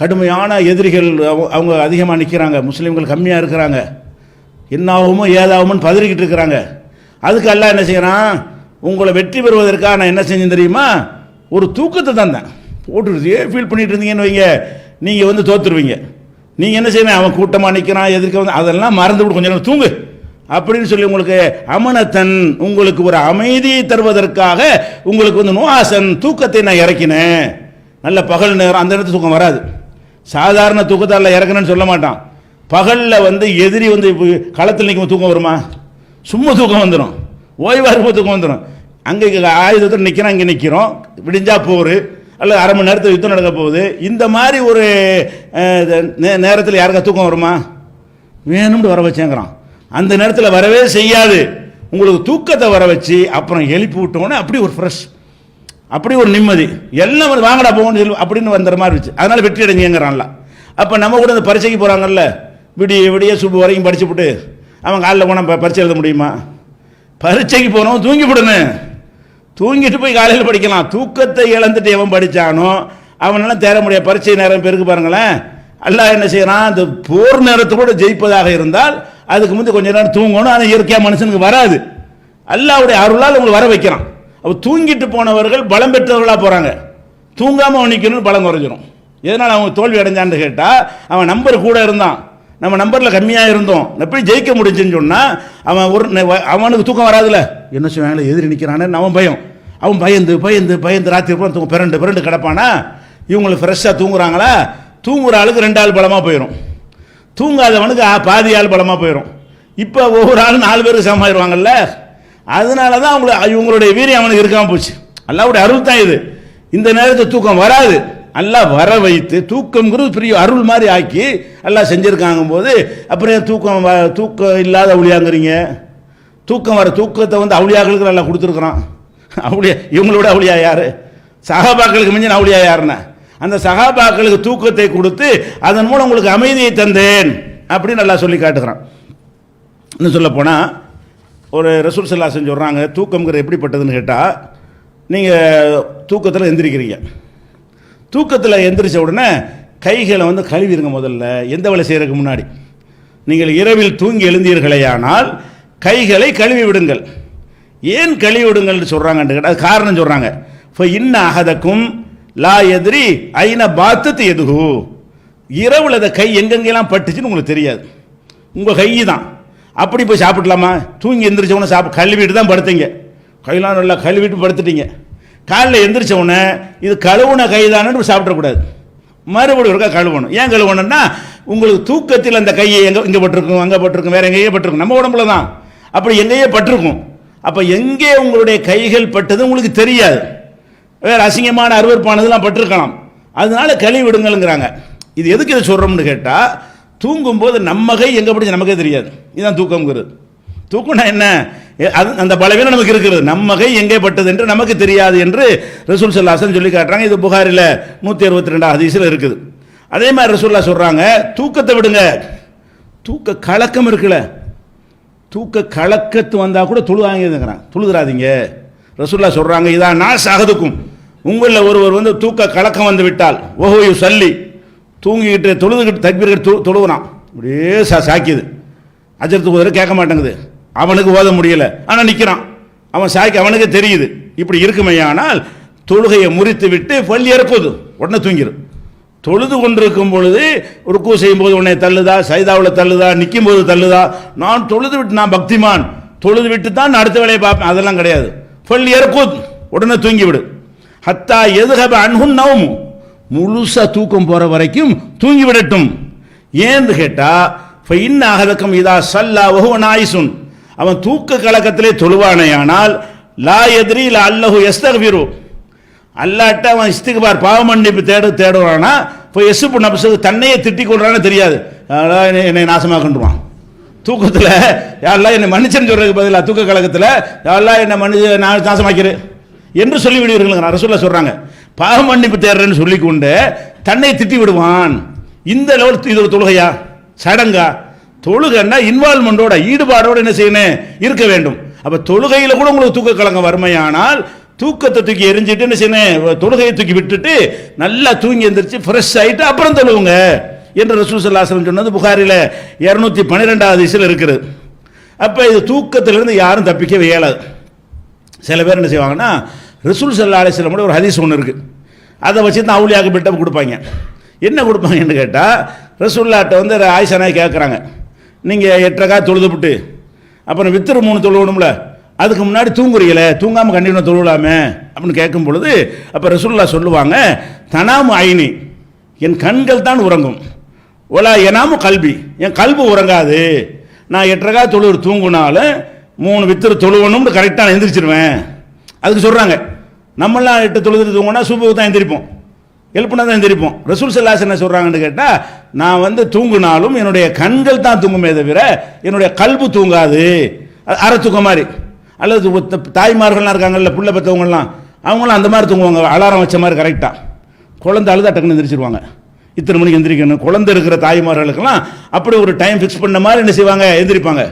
Speaker 1: கடுமையான எதிரிகள் அவங்க அதிகமாக நிற்கிறாங்க முஸ்லீம்கள் கம்மியாக இருக்கிறாங்க. என்னாகுமோ ஏதாகுமோன்னு பதறிக்கிட்டு இருக்கிறாங்க. அதுக்கு அல்லாஹ் என்ன செய்கிறான் உங்களை வெற்றி பெறுவதற்காக நான் என்ன செஞ்சேன் தெரியுமா? ஒரு தூக்கத்தை தந்தேன். போட்டுருச்சு ஃபீல் பண்ணிட்டு இருந்தீங்கன்னு வைங்க. நீங்கள் வந்து தோத்துருவீங்க. நீங்கள் என்ன செய்யணும்? அவன் கூட்டமாக நிற்கிறான் எதிர்க்க வந்து அதெல்லாம் மறந்து விட்டு கொஞ்சம் நேரம் தூங்கு. அப்படின்னு சொல்லி உங்களுக்கு அமனத்தன் உங்களுக்கு ஒரு அமைதியை தருவதற்காக உங்களுக்கு வந்து நோவாசன் தூக்கத்தை நான் இறக்கினேன். நல்ல பகல் நேரம் அந்த நேரத்தில் தூக்கம் வராது. சாதாரண தூக்கத்தால் இறக்கணும்னு சொல்ல மாட்டான். பகலில் வந்து எதிரி வந்து இப்போ களத்தில் நிற்கும் தூக்கம் வருமா? சும்மா தூக்கம் வந்துடும் ஓய்வாக இருக்கும் தூக்கம் வந்துடும் அங்கே ஆயுதத்தில் நிற்கிறோம் அங்கே நிற்கிறோம் விடிஞ்சா போர். அல்லது அரை மணி நேரத்தில் யுத்தம் நடக்க போகுது. இந்த மாதிரி ஒரு நே- நேரத்தில் யாருக்கா தூக்கம் வருமா? வேணும்னு வர வச்சேங்கிறான். அந்த நேரத்தில் வரவே செய்யாது. உங்களுக்கு தூக்கத்தை வர வச்சு அப்புறம் எழுப்பி விட்டோன்னே அப்படி ஒரு ஃப்ரெஷ் அப்படி ஒரு நிம்மதி. எல்லாம் வந்து வாங்கடா போகணும் சொல்லி அப்படின்னு வந்துற மாதிரி இருந்துச்சு. அதனால் வெற்றி அடைஞ்சுங்கிறான்ல. அப்போ நம்ம கூட இந்த பரீட்சைக்கு போகிறாங்கல்ல விடிய விடிய சுப்பு வரைக்கும் படிச்சுப்புட்டு அவன் காலில் போனால் பரீட்சை எழுத முடியுமா? பரீட்சைக்கு போனவன் தூங்கி விடணும் தூங்கிட்டு போய் காலையில் படிக்கலாம். தூக்கத்தை இழந்துட்டு எவன் படித்தானோ அவனால தேர முடியாது. பரீட்சை நேரம் பேருக்கு பாருங்களேன். அல்லாஹ் என்ன செய்யறான்? அந்த போர் நேரத்தோட ஜெயிப்பதாக இருந்தால் அதுக்கு முந்தைய கொஞ்ச நேரம் தூங்கணும். ஆனால் இயற்கையாக மனுஷனுக்கு வராது. அல்லாவுடைய அருளால் உங்களை வர வைக்கிறான். அப்போ தூங்கிட்டு போனவர்கள் பலம் பெற்றவர்களாக போகிறாங்க தூங்காமல் அவன் நிற்கணும்னு பலம் குறைஞ்சிரும். எதனால் அவங்க தோல்வி அடைஞ்சான்னு கேட்டால் அவன் நம்பர் கூட இருந்தான். நம்ம நம்பரில் கம்மியாக இருந்தோம். எப்படி ஜெயிக்க முடிஞ்சுன்னு சொன்னால் அவன் ஒரு அவனுக்கு தூக்கம் வராதுல்ல. என்ன செய்வாங்களே எதிரி நிற்கிறானே அவன் பயம். அவன் பயந்து பயந்து பயந்து ராத்திரி பூரா தூங்க பிறண்டு பிறண்டு கிடப்பானா? இவங்களுக்கு ஃப்ரெஷ்ஷாக தூங்குறாங்களா? தூங்குற ஆளுக்கு ரெண்டு ஆள் பலமாக போயிடும் தூங்காதவனுக்கு பாதி ஆள் பலமாக போயிடும் இப்போ ஒவ்வொரு ஆளும் நாலு பேருக்கு சமமாயிருவாங்கல்ல? அதனால தான் அவங்கள இவங்களுடைய வீரியம் அவனுக்கு இருக்காமல் போச்சு. அல்லாவுடைய அருள் தான் இது. இந்த நேரத்தில் தூக்கம் வராது. நல்லா வர வைத்து தூக்கம்ங்கிறது பெரிய அருள் மாதிரி ஆக்கி நல்லா செஞ்சுருக்காங்க போது அப்புறம் தூக்கம் வ- தூக்கம் இல்லாத ஒளியாங்கிறீங்க தூக்கம் வர தூக்கத்தை வந்து அவுளியாக்களுக்கு நல்லா கொடுத்துருக்குறான். அவளியா இவங்களோட அவளியா யாரு? சகாபாக்களுக்கு மிஞ்சின அவளியா யாருன்னா? அந்த சகாபாக்களுக்கு தூக்கத்தை கொடுத்து அதன் மூலம் உங்களுக்கு அமைதியை தந்தேன் அப்படின்னு நல்லா சொல்லி காட்டுகிறான். இன்னும் சொல்ல போனால் ஒரு ரசூல் சல்லாசன் சொல்கிறாங்க தூக்கம்ங்கிறது எப்படிப்பட்டதுன்னு கேட்டால் நீங்கள் தூக்கத்தில் எந்திரிக்கிறீங்க. தூக்கத்தில் எந்திரிச்ச உடனே கைகளை வந்து கழுவிடுங்க முதல்ல எந்த வேலை செய்கிறதுக்கு முன்னாடி. நீங்கள் இரவில் தூங்கி எழுந்தீர்களேயானால் கைகளை கழுவி விடுங்கள். ஏன் கழுவி விடுங்கள்னு சொல்கிறாங்கன்னு கேட்டால் காரணம் சொல்கிறாங்க இப்போ இன்ன அகதக்கும் லா எதிரி ஐன பாத்தத்து எதுகு? இரவில் அந்த கை எங்கெங்கெல்லாம் பட்டுச்சுன்னு உங்களுக்கு தெரியாது. உங்கள் கை தான். அப்படி போய் சாப்பிடலாமா? தூங்கி எந்திரிச்ச உடனே சாப்பிட கழுவிட்டு தான் படுத்தீங்க. கையெல்லாம் நல்லா கழுவிட்டு படுத்துட்டீங்க. காலைல எந்திரிச்ச உடனே இது கழுவுன கை தானே சாப்பிடக்கூடாது. மறுபடியும் ஒருக்கா கழுவணும். ஏன் கழுவணும்னா உங்களுக்கு தூக்கத்தில் அந்த கையை எங்கே இங்கே பட்டிருக்கும் அங்கே பட்டிருக்கும் வேற எங்கேயே பட்டிருக்கும். நம்ம உடம்புல தான் அப்படி எங்கேயே பட்டிருக்கும். அப்போ எங்கே உங்களுடைய கைகள் பட்டது உங்களுக்கு தெரியாது. வேறு அசிங்கமான அருவருப்பானதெல்லாம் பட்டிருக்கலாம். அதனால கழுவி விடுங்கள்ங்கிறாங்க. இது எதுக்கு இதை சொல்கிறோம்னு கேட்டால் தூங்கும்போது நம்ம கை எங்கே பிடிச்சி நமக்கே தெரியாது. இதுதான் தூக்கம்ங்கிறது. தூக்கம்னா என்ன? அது அந்த பலவீனம் நமக்கு இருக்கிறது. நம்ம கை எங்கே பட்டது என்று நமக்கு தெரியாது என்று ரசூல் சல்லாசன் சொல்லி காட்டுறாங்க. இது புகாரில் நூற்றி அறுபத்தி ரெண்டாம் ஹதீஸில் இருக்குது. அதே மாதிரி ரசூல்லா சொல்கிறாங்க தூக்கத்தை விடுங்க. தூக்க கலக்கம் இருக்குல்ல. தூக்க கலக்கத்து வந்தால் கூட தொழுவாங்கிறான் தொழுதுறாதீங்க ரசூல்லா சொல்கிறாங்க இதான் நான் சகதுக்கும் உங்களில் ஒருவர் வந்து தூக்க கலக்கம் வந்து விட்டால் ஓஹோயு சல்லி தூங்கிக்கிட்டு தொழுதுகிட்டு தக்பீர்கிட்டு தொ தொழுவுறான் அப்படியே சா சாக்கியது. அஜரத்து குதிரை கேட்க மாட்டேங்குது. அவனுக்கு ஓத முடியல. ஆனால் நிற்கிறான் அவன் சாய்க்கு அவனுக்கு தெரியுது. இப்படி இருக்குமையானால் தொழுகையை முறித்து விட்டு பள்ளி இறக்குது உடனே தூங்கிடும் தொழுது கொண்டிருக்கும் பொழுது ருக்கு செய்யும் போது உன்னை தள்ளுதா சைதாவில் தள்ளுதா நிற்கும் போது தள்ளுதா? நான் தொழுது விட்டு நான் பக்திமான். தொழுது விட்டு தான் நான் அடுத்த வேலையை பார்ப்பேன். அதெல்லாம் கிடையாது. பள்ளி இறக்குது உடனே தூங்கி விடு ஹத்தா எதுகப அன்ஹுன் நவும் முழுசாக தூக்கம் போகிற வரைக்கும் தூங்கி விடட்டும் ஏன்னு இப்போ இன்ன அகதக்கம் இதா சல்லா வஹுவ நாயிசுன். அவன் தூக்க கலக்கத்திலே தொழுவானேயானால் லா எதிரி லா அல்லஹு எஸ்தகபிரு அல்லாட்ட அவன் இஸ்திகுபார் பாவ மன்னிப்பு தேடு தேடுறானா இப்போ எசுப்பு நபசுக்கு தன்னையே திட்டிக் கொள்றான்னு தெரியாது என்னை என்னை நாசமாக்கன்றுவான். தூக்கத்தில் யாரெல்லாம் என்னை மன்னிச்சன்னு சொல்கிறதுக்கு பதிலாக தூக்க கழகத்தில் யாரெல்லாம் என்னை மன்னிச்சு நான் நாசமாக்கிறேன் என்று சொல்லி விடுவீர்கள் ரசூல்லா சொல்கிறாங்க பாவ மன்னிப்பு தேடுறேன்னு சொல்லிக்கொண்டு தன்னை திட்டி விடுவான் இந்த லெவல் இது ஒரு தொழுகையா? சடங்கா? தொழுகைன்னா இன்வால்மெண்டோட ஈடுபாடோடு என்ன செய்யணும்? இருக்க வேண்டும். அப்போ தொழுகையில் கூட உங்களுக்கு தூக்க கலங்க வறுமையானால் தூக்கத்தை தூக்கி எரிஞ்சிட்டு என்ன செய்யணும் தொழுகையை தூக்கி விட்டுட்டு நல்லா தூங்கி எந்திரிச்சு ஃப்ரெஷ் ஆகிட்டு அப்புறம் தொழுவுங்க என்று ரசூசல்லாசனம் சொன்னது புகாரில் இரநூத்தி பன்னிரெண்டாவது இசில் இருக்குது. அப்போ இது தூக்கத்திலிருந்து யாரும் தப்பிக்கவே இயலாது. சில பேர் என்ன செய்வாங்கன்னா ரசூல் சல்லா அலிஸ்லமோட ஒரு ஹதீஸ் ஒன்று இருக்குது அதை வச்சு தான் அவுளியாக பில்டப் கொடுப்பாங்க. என்ன கொடுப்பாங்கன்னு கேட்டால் ரசூல்லாட்ட வந்து ஆயிஷா கேட்குறாங்க நீங்கள் எட்டரைக்கா தொழுதுபிட்டு அப்புறம் வித்திரு மூணு தொழுவணும்ல. அதுக்கு முன்னாடி தூங்குறீங்களே தூங்காமல் கண்டினியூ தொழுலாமே அப்படின்னு கேட்கும் பொழுது அப்போ ரசூல்லா சொல்லுவாங்க தனாமு ஐனி என் கண்கள் தான் உறங்கும். ஒலா எனாமும் கல்வி என் கல்வி உறங்காது. நான் எட்டரைக்கா தொழுவு தூங்குனாலும் மூணு வித்திர தொழுவணும்னு கரெக்டாக நான் எந்திரிச்சிருவேன். அதுக்கு சொல்கிறாங்க நம்மளாம் எட்டு தொழுது தூங்கினா சூப்புக்கு தான் எந்திரிப்போம். எழுப்புனா தான் எந்திரிப்போம். ரசூல் செல்லாஸ் என்ன சொல்கிறாங்கன்னு கேட்டால் நான் வந்து தூங்குனாலும் என்னுடைய கண்கள் தான் தூங்குமே தவிர என்னுடைய கல்பு தூங்காது. அது அரை தூக்கம் மாதிரி அல்லது தாய்மார்கள்லாம் இருக்காங்கல்ல பிள்ளை பெற்றவங்கலாம் அவங்களாம் அந்த மாதிரி தூங்குவாங்க. அலாரம் வச்ச மாதிரி கரெக்டாக குழந்தை அழுதா டக்குன்னு எந்திரிச்சிருவாங்க. இத்தனை மணிக்கு எந்திரிக்கணும். குழந்தை இருக்கிற தாய்மார்களுக்கெல்லாம் அப்படி ஒரு டைம் ஃபிக்ஸ் பண்ண மாதிரி என்ன செய்வாங்க? எந்திரிப்பாங்க.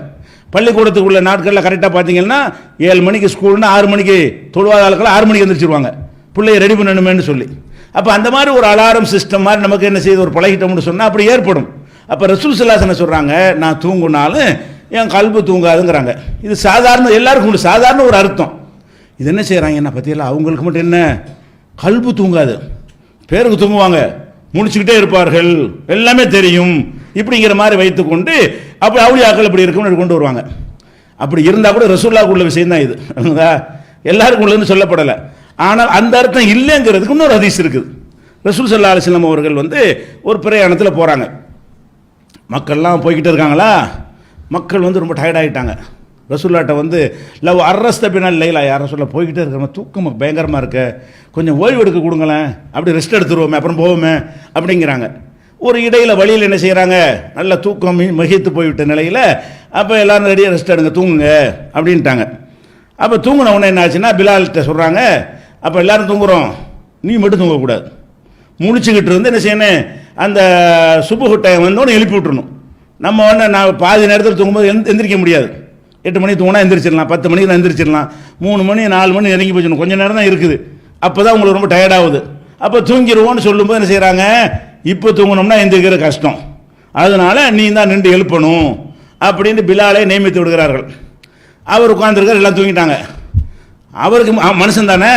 Speaker 1: பள்ளிக்கூடத்துக்கு உள்ள நாட்களில் கரெக்டாக பார்த்தீங்கன்னா ஏழு மணிக்கு ஸ்கூல்னா ஆறு மணிக்கு தொழுவாத ஆளுக்கெல்லாம் ஆறு மணிக்கு எந்திரிச்சிருவாங்க. பிள்ளைய ரெடி பண்ணணுமேனு சொல்லி. அப்போ அந்த மாதிரி ஒரு அலாரம் சிஸ்டம் மாதிரி நமக்கு என்ன செய்யுது? ஒரு பழகிட்டோம்னு சொன்னால் அப்படி ஏற்படும். அப்போ ரசூல் சிலாசனை சொல்கிறாங்க நான் தூங்குனாலும் என் கல்பு தூங்காதுங்கிறாங்க. இது சாதாரண எல்லாருக்கும் உண்டு. சாதாரண ஒரு அர்த்தம். இது என்ன செய்கிறாங்க என்ன பற்றியெல்லாம் அவங்களுக்கு மட்டும் என்ன? கல்பு தூங்காது. பேருக்கு தூங்குவாங்க. முடிச்சுக்கிட்டே இருப்பார்கள். எல்லாமே தெரியும். இப்படிங்கிற மாதிரி வைத்துக்கொண்டு அப்படி அவுளியாக்கள் இப்படி இருக்கும்னு கொண்டு வருவாங்க. அப்படி இருந்தால் கூட ரசூல்லாக்குள்ள விஷயம் தான் இது. புரியுதா? எல்லாருக்கும் உள்ளதுன்னு சொல்லப்படலை. ஆனால் அந்த அர்த்தம் இல்லைங்கிறதுக்கு இன்னொரு ஹதீஸ் இருக்குது. ரசூல் சல்லா அலிஸ்லாம் அவர்கள் வந்து ஒரு பிரயாணத்தில் போகிறாங்க மக்கள்லாம் போய்கிட்டு இருக்காங்களா? மக்கள் வந்து ரொம்ப டயர்டாகிட்டாங்க ரசூல்லாட்டை ரசூல்லாட்ட வந்து லவ் அரஸ்த பின்னால் லைலா. யார் சொல்ல போய்கிட்டே இருக்கிறோம் தூக்கம் பயங்கரமாக இருக்க. கொஞ்சம் ஓய்வு எடுக்க கொடுங்களேன். அப்படி ரெஸ்ட் எடுத்துருவோமே அப்புறம் போவோமே. அப்படிங்கிறாங்க. ஒரு இடையில் வழியில் என்ன செய்கிறாங்க நல்ல தூக்கம் மகிழ்த்து போய்விட்ட நிலையில் அப்போ எல்லோரும் ரெடியாக ரெஸ்ட் எடுங்க தூங்குங்க. அப்படின்ட்டாங்க. அப்போ தூங்கின உடனே என்ன ஆச்சுன்னா பிலால்கிட்ட சொல்கிறாங்க அப்போ எல்லோரும் தூங்குறோம். நீ மட்டும் தூங்கக்கூடாது. முழிச்சுக்கிட்டு இருந்து என்ன செய்யணும்? அந்த சுப்புகுட்டையை டைம் வந்தோடனே எழுப்பி விட்டுருணும் நம்ம ஒன்று நான் பாதி நேரத்தில் தூங்கும்போது எந் எந்திரிக்க முடியாது. எட்டு மணிக்கு தூங்கினா எந்திரிச்சிடலாம். பத்து மணிக்கு நான் எந்திரிச்சிடலாம். மூணு மணி நாலு மணி நெருங்கி போச்சுணும் கொஞ்சம் நேரம் தான் இருக்குது. அப்போ தான் உங்களுக்கு ரொம்ப டயர்டாகுது அப்போ தூங்கிடுவோன்னு சொல்லும்போது என்ன செய்கிறாங்க இப்போ தூங்கினோம்னா எந்திரிக்கிற கஷ்டம். அதனால நீ தான் நின்று எழுப்பணும் அப்படின்னு பிலாலை நியமித்து விடுகிறார்கள். அவர் உட்காந்துருக்கார் எல்லாம் தூங்கிட்டாங்க. அவருக்கு மனுஷன் தானே?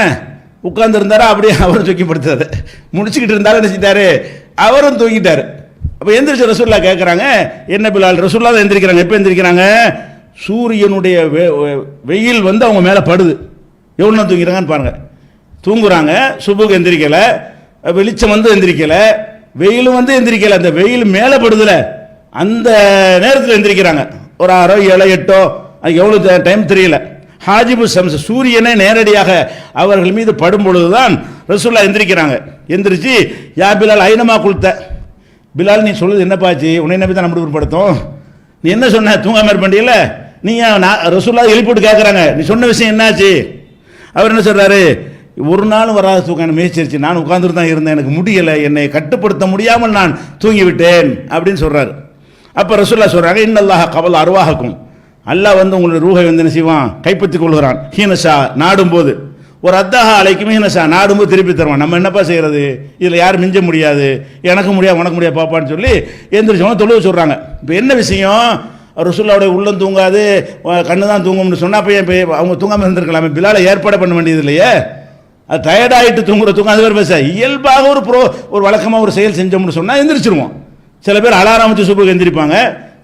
Speaker 1: உட்காந்துருந்தாரு அப்படியே அவரும் தூக்கி படுத்தாரு முடிச்சுக்கிட்டு இருந்தாலும் என்ன செஞ்சிட்டாரு? அவரும் தூங்கிட்டாரு. அப்போ எந்திரிச்சு ரசூல்லா கேட்குறாங்க என்ன பிலால் ரசூல்லா தான் எந்திரிக்கிறாங்க எப்போ எந்திரிக்கிறாங்க? சூரியனுடைய வெ- வெயில் வந்து அவங்க மேலே படுது. எவ்வளோ நேரம் தூங்கிறாங்கன்னு பாருங்கள் தூங்குறாங்க சுபுக்கு எந்திரிக்கலை வெளிச்சம் வந்து எந்திரிக்கலை வெயிலும் வந்து எந்திரிக்கலை. அந்த வெயில் மேலே படுதுல அந்த நேரத்தில் எந்திரிக்கிறாங்க. ஒரு ஆறோ ஏழோ எட்டோ அது எவ்வளோ டைம் தெரியல. ஹாஜிபு சம்ச சூரியனே நேரடியாக அவர்கள் மீது படும் பொழுதுதான் ரசூல்லா எந்திரிக்கிறாங்க. எந்திரிச்சு யாபிலால் ஐனமா கொடுத்த பிலால் நீ சொல்லுது என்னப்பாச்சு உன்னை நம்பி தான் நம்ம படுத்தோம் நீ என்ன சொன்ன? தூங்காம இருப்பண்டியில நீ நான் ரசூல்லா எழுப்பிட்டு கேட்குறாங்க நீ சொன்ன விஷயம் என்னாச்சு? அவர் என்ன சொல்கிறாரு ஒரு நாளும் வராத தூக்கம் எனக்கு முயற்சிருச்சு நான் உட்கார்ந்துட்டு தான் இருந்தேன். எனக்கு முடியலை. என்னை கட்டுப்படுத்த முடியாமல் நான் தூங்கிவிட்டேன் அப்படின்னு சொல்கிறாரு அப்போ ரசூல்லா சொல்கிறாங்க இன்னல்லாக கவல் அருவாகக்கும் அல்லாஹ் வந்து உங்களுடைய ரூகை வந்து என்ன செய்வான்? கைப்பற்றி கொள்கிறான். ஹீனஷா நாடும் போது ஒரு அத்தஹா என்ன ஹீனஷா நாடும்போது திருப்பி தருவான். நம்ம என்னப்பா செய்கிறது இதில் யாரும் மிஞ்ச முடியாது. எனக்கு முடியாது உனக்கு முடியாது பாப்பான்னு சொல்லி எந்திரிச்சவங்க தொழுவ சொல்கிறாங்க இப்போ என்ன விஷயம்? ரசூல்லாவுடைய உள்ளம் தூங்காது கண்ணு தான் தூங்கும்னு சொன்னால் அப்போ இப்போ அவங்க தூங்காமல் இருந்திருக்கலாமே? பிலால ஏற்பாடு பண்ண வேண்டியது இல்லையே? அது டயர்டாயிட்டு தூங்குற தூக்கம் அது வேறு பேச இயல்பாக ஒரு ப்ரோ ஒரு வழக்கமாக ஒரு செயல் செஞ்சோம்னு சொன்னால் எந்திரிச்சிருவோம். சில பேர் அலாரம் வச்சு சூப்புக்கு எந்திரிப்பாங்க.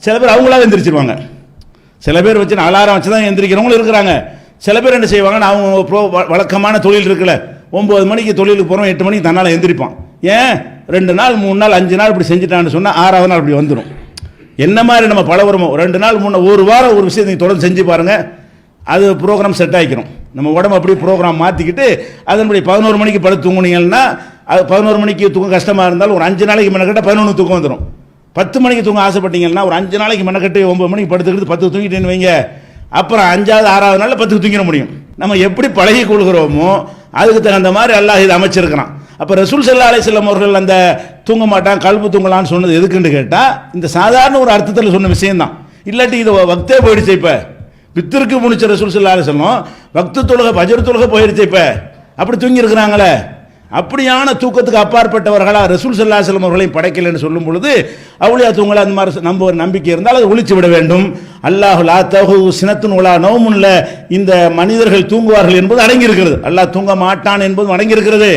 Speaker 1: சில பேர் அவங்களாக எந்திரிச்சிருவாங்க. சில பேர் வச்சு அலாரம் வச்சு தான் எந்திரிக்கிறவங்களும் இருக்கிறாங்க. சில பேர் என்ன செய்வாங்கன்னா அவங்க ப்ரோ வ- வழக்கமான தொழில் இருக்குல்ல ஒம்பது மணிக்கு தொழிலுக்கு போகிறோம் எட்டு மணிக்கு தன்னால் எந்திரிப்பான். ஏன்? ரெண்டு நாள் மூணு நாள் அஞ்சு நாள் இப்படி செஞ்சுட்டான்னு சொன்னால் ஆறாவது நாள் இப்படி வந்துடும் என்ன மாதிரி நம்ம பழகுறோமோ ரெண்டு நாள் மூணு ஒரு வாரம் ஒரு விஷயத்தை தொடர்ந்து செஞ்சு பாருங்கள் அது ப்ரோக்ராம் செட் ஆகிக்கிறோம் நம்ம உடம்பு அப்படியே ப்ரோக்ராம் மாற்றிக்கிட்டு அதன்படி பதினோரு மணிக்கு படுத்து தூங்குனீங்கன்னா அது பதினோரு மணிக்கு தூக்கம் கஷ்டமாக இருந்தாலும் ஒரு அஞ்சு நாளைக்கு மெனக்கட்ட பதினொன்று தூக்கம் வந்துடும் பத்து மணிக்கு தூங்க ஆசைப்பட்டீங்கன்னா ஒரு அஞ்சு நாளைக்கு மெனக்கட்டு ஒம்பது மணிக்கு படுத்துக்கிட்டு பத்து தூங்கிட்டேன்னு வைங்க. அப்புறம் அஞ்சாவது ஆறாவது நாளில் பத்துக்கு தூங்கிட முடியும். நம்ம எப்படி பழகி கொள்கிறோமோ அதுக்கு தகுந்த மாதிரி அல்லாஹ் இது அமைச்சிருக்கிறான். அப்போ ரசூல் சல்லா அலிஸ்லாம் அவர்கள் அந்த தூங்க மாட்டான் கல்பு தூங்கலான்னு சொன்னது எதுக்குன்னு கேட்டால் இந்த சாதாரண ஒரு அர்த்தத்தில் சொன்ன விஷயம்தான். இல்லாட்டி இது வக்தே போயிடுச்சு இப்போ. பித்திருக்கு முடிச்ச ரசூல் சல்லா அலிஸ்லாம் வக்து தொழுக பஜர் தொழுக போயிடுச்சு இப்போ. அப்படி தூங்கியிருக்கிறாங்களே. அப்படியான தூக்கத்துக்கு அப்பாற்பட்டவர்களா ரசூல் சல்லா செல்லம் அவர்களையும் படைக்கலைன்னு சொல்லும் பொழுது அவுளியா தூங்கலா அந்த மாதிரி நம்ப ஒரு நம்பிக்கை இருந்தால் அதை ஒழிச்சு விட வேண்டும். அல்லாஹ் லா தகு சினத்தின் உலா நோமுன்ல இந்த மனிதர்கள் தூங்குவார்கள் என்பது அடங்கியிருக்கிறது. அல்லாஹ் தூங்க மாட்டான் என்பதும் அடங்கியிருக்கிறது.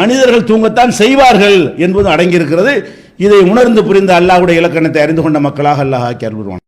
Speaker 1: மனிதர்கள் தூங்கத்தான் செய்வார்கள் என்பதும் அடங்கியிருக்கிறது. இதை உணர்ந்து புரிந்த அல்லாஹுடைய இலக்கணத்தை அறிந்து கொண்ட மக்களாக அல்லாஹ் ஆக்கி அருள்வான்